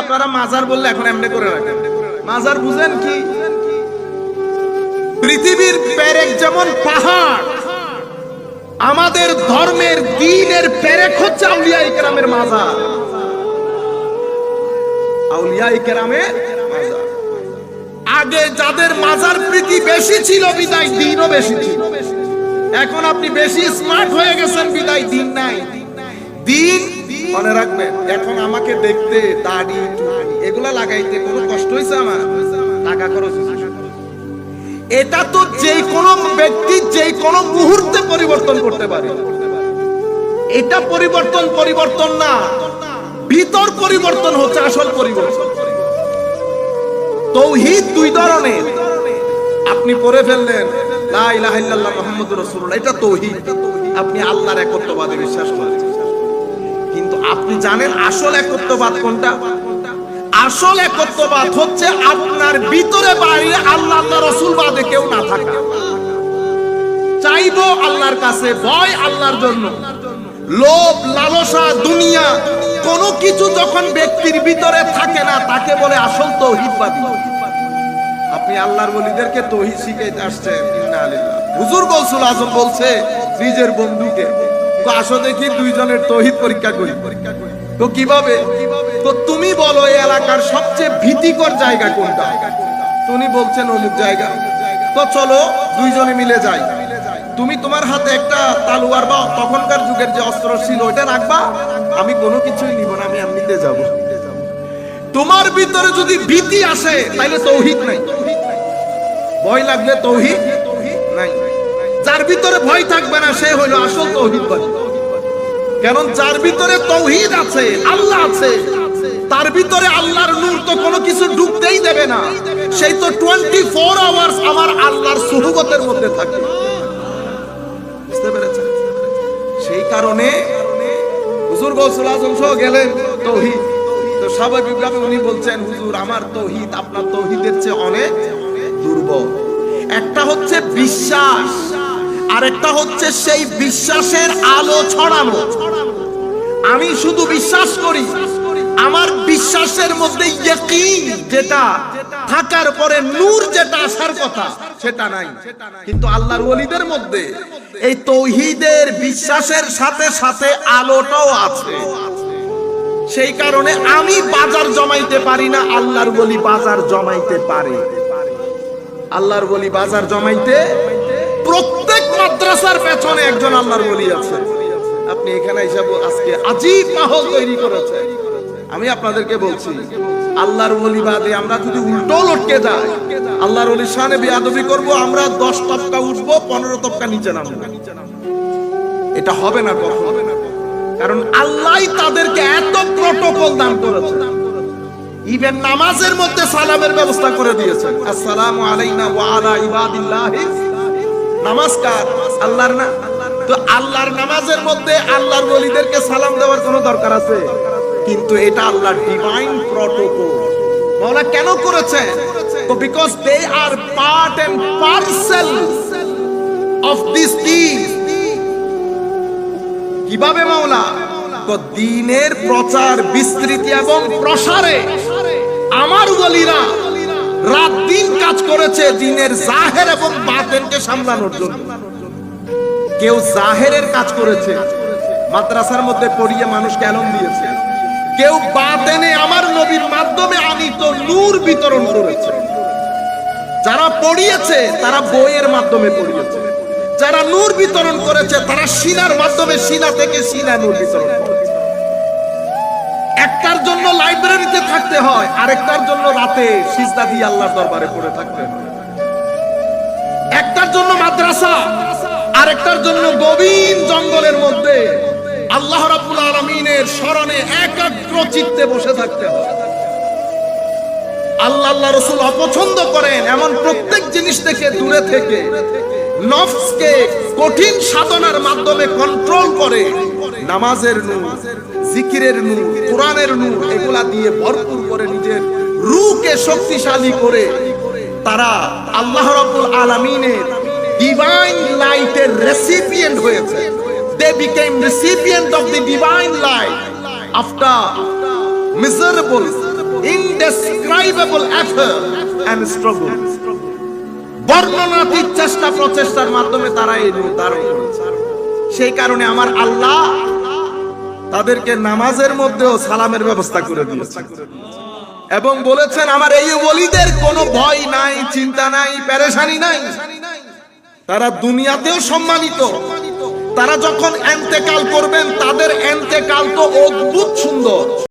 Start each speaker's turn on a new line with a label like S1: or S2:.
S1: আপনারা মাজার বললে এখন এমনি করে রাখেন। মাজার বুঝেন কি? পৃথিবীর পেরেক যেমন পাহাড়, আমাদের ধর্মের, দিনের পেরেক হচ্ছে আউলিয়া ইকরামের মাজার। আউলিয়া ইকরামের আগে যাদের মাজার প্রীতি বেশি ছিল, বিদায় দিনও বেশি ছিল। এখন আপনি বেশি স্মার্ট হয়ে গেছেন, বিদায় দিন নাই। দিন মনে রাখবেন, এখন আমাকে দেখতে দাড়ি এগুলা লাগাইতে কোনো কষ্ট হয়েছে আমার? টাকা খরচ এটা তো যে কোনো ব্যক্তি যে কোনো মুহূর্তে পরিবর্তন করতে পারে। এটা পরিবর্তন পরিবর্তন না। ভিতর পরিবর্তন হচ্ছে আসল পরিবর্তন। তৌহিদ দুই ধরনের। আপনি পড়ে ফেললেন, লা ইলাহা ইল্লাল্লাহ মুহাম্মাদুর রাসূলুল্লাহ, এটা তৌহিদ। আপনি আল্লাহর একত্ববাদে বিশ্বাস করেন। আপনি জানেন আসল একত্ববাদ কোনটা? আসল একত্ববাদ হচ্ছে আপনার ভিতরে বাইরে আল্লাহ আল্লাহ রসুল বাদে কেউ না থাকা। চাইব আল্লাহর কাছে, ভয় আল্লাহর জন্য। লোভ, লালসা, দুনিয়া, কোন কিছু যখন ব্যক্তির ভিতরে থাকে না, তাকে বলে আসল তৌহিদবাদী। আপনি আল্লাহর বলিদেরকে তৌহিদ শিখাইতে আসছেন হুজুর গৌসুল আজম বলছে, নিজের বন্ধুকে। তো আসো দেখি দুইজনের তৌহিদ পরীক্ষা করি। তো কীভাবে? তো তুমি বলো এই এলাকার সবচেয়ে ভীতিকর জায়গা কোনটা? তুমি বলছেন অমুক জায়গা। তো চলো, দুইজনে মিলে যাই। তুমি তোমার হাতে একটা তালুয়ার বা তখনকার যুগের যে অস্ত্র ছিল ওটা রাখবা। আমি কোনো কিছুই নিব না, আমি এমনিতে যাব। তোমার ভিতরে যদি ভীতি আসে তাহলে তৌহিদ নাই। ভয় লাগলে তৌহিদ নাই। যার ভিতরে ভয় থাকবে না, সে হলো আসল তৌহিদবাদী কারণ যার ভিতরে তৌহিদ আছে, আল্লাহ আছে, তার ভিতরে আল্লাহর নূর তো কোনো কিছু ঢুকতেই দেবে না। সেই তো টোয়েন্টি ফোর আওয়ার্স আমার আল্লাহর সুহুবতের মধ্যে থাকে। বুঝতে পেরেছেন? সেই কারণে হুজুর গৌসুল আজম সহ গেলেন তৌহিদ। তো স্বাভাবিকভাবে উনি বলছেন, হুজুর, আমার তৌহিদ, আপনার তৌহিদের চেয়ে অনেক দুর্বল। একটা হচ্ছে বিশ্বাস। আর একটা হচ্ছে সেই বিশ্বাসের আলো ছড়ানো। আমি শুধু বিশ্বাস করি, আমার বিশ্বাসের মধ্যে যেটা থাকার পরে নূর যেটা আসার কথা, সেটা নাই। কিন্তু আল্লাহর ওলিদের মধ্যে এই তৌহিদের বিশ্বাসের সাথে সাথে আলোটাও আছে। সেই কারণে আমি বাজার জমাইতে পারি না, আল্লাহর বলি বাজার জমাইতে পারে। আল্লাহর বলি বাজার জমাইতে প্রত্যেক মাদ্রাসার পেছনে একজন আল্লাহর বলি আছে। আপনি এখানে হিসাব আজকে আজীব মাহল তৈরি করেছে। আমি আপনাদেরকে বলছি, আল্লাহর বলি বাদে আমরা যদি উল্টো লটকে যাই, আল্লাহর বলি শানে বিয়াদবি করব, আমরা দশ তপকা উঠবো, পনেরো তপকা নিচে নামবো। এটা হবে না কখন? কারণ আল্লাহ তাদেরকে এত প্রটোকল দান করেছে। ইভেন নামাজের মধ্যে সালামের ব্যবস্থা করে দিয়েছেন। আসসালামু আলাইনা ওয়া আলা ইবাদিল্লাহি। নামাজ কার আল্লাহর না তো আল্লাহর নামাজের মধ্যে আল্লাহর বলিদেরকে সালাম দেওয়ার কোনো দরকার আছে? কিন্তু এটা আল্লাহর ডিভাইন প্রটোকল মাওলা কেন করেছে? তো because they are part and parcel of this thing কীভাবে মাওলা তো দিনের প্রচার, বিস্তৃতি এবং প্রসারে রাত দিন কাজ করেছে দিনের জাহের এবং বাতেনকে সামলানোর জন্য। কেউ জাহেরের কাজ করেছে, মাদ্রাসার মধ্যে পড়িয়ে মানুষকে এলম দিয়েছে। কেউ বাতেনে আমার নবীর মাধ্যমে আমি তো নূর বিতরণ করেছে। যারা পড়িয়েছে, তারা বইয়ের মাধ্যমে পড়িয়েছে। যারা নূর বিতরণ করেছে, তারা সিনার মাধ্যমে সিনা থেকে সিনা নূর বিতরণ করেছে। জন্য লাইব্রেরিতে থাকতে হয়। আরেকটার জন্য রাতে সিজদা দিয়ে আল্লাহর দরবারে পড়ে থাকতে একটার জন্য মাদ্রাসা, আরেকটার জন্য গভীর জঙ্গলের মধ্যে আল্লাহ রাব্বুল আলামিনের স্মরণে একাগ্র চিত্তে বসে থাকতে হয়। আল্লাহ আল্লাহ রসুল অপছন্দ করেন এমন প্রত্যেক জিনিস থেকে দূরে থেকে নফসকে কঠিন সাধনার মাধ্যমে কন্ট্রোল করে। নামাজের নূর জিকিরের নূর, কোরআনের নূর এগুলা দিয়ে ভরপুর করে নিজের রূকে শক্তিশালী করে তারা আল্লাহ রাব্বুল আলামিনের ডিভাইন লাইটের রেসিপিয়েন্ট হয়েছে। They became recipient of the divine light after miserable indescribable effort and struggle বর্ণনাতীত চেষ্টা প্রচেষ্টার মাধ্যমে তারা এই রূপ ধারণ করেছে। সেই কারণে আমার আল্লাহ তাদেরকে নামাজের মধ্যেও সালামের ব্যবস্থা করে দিয়েছে। এবং বলেছেন, আমার এই ওলিদের কোনো ভয় নাই, চিন্তা নাই প্যারেশানি নাই। তারা দুনিয়াতেও সম্মানিত। তারা যখন এন্তেকাল করবেন, তাদের এন্তেকাল তো অদ্ভুত সুন্দর।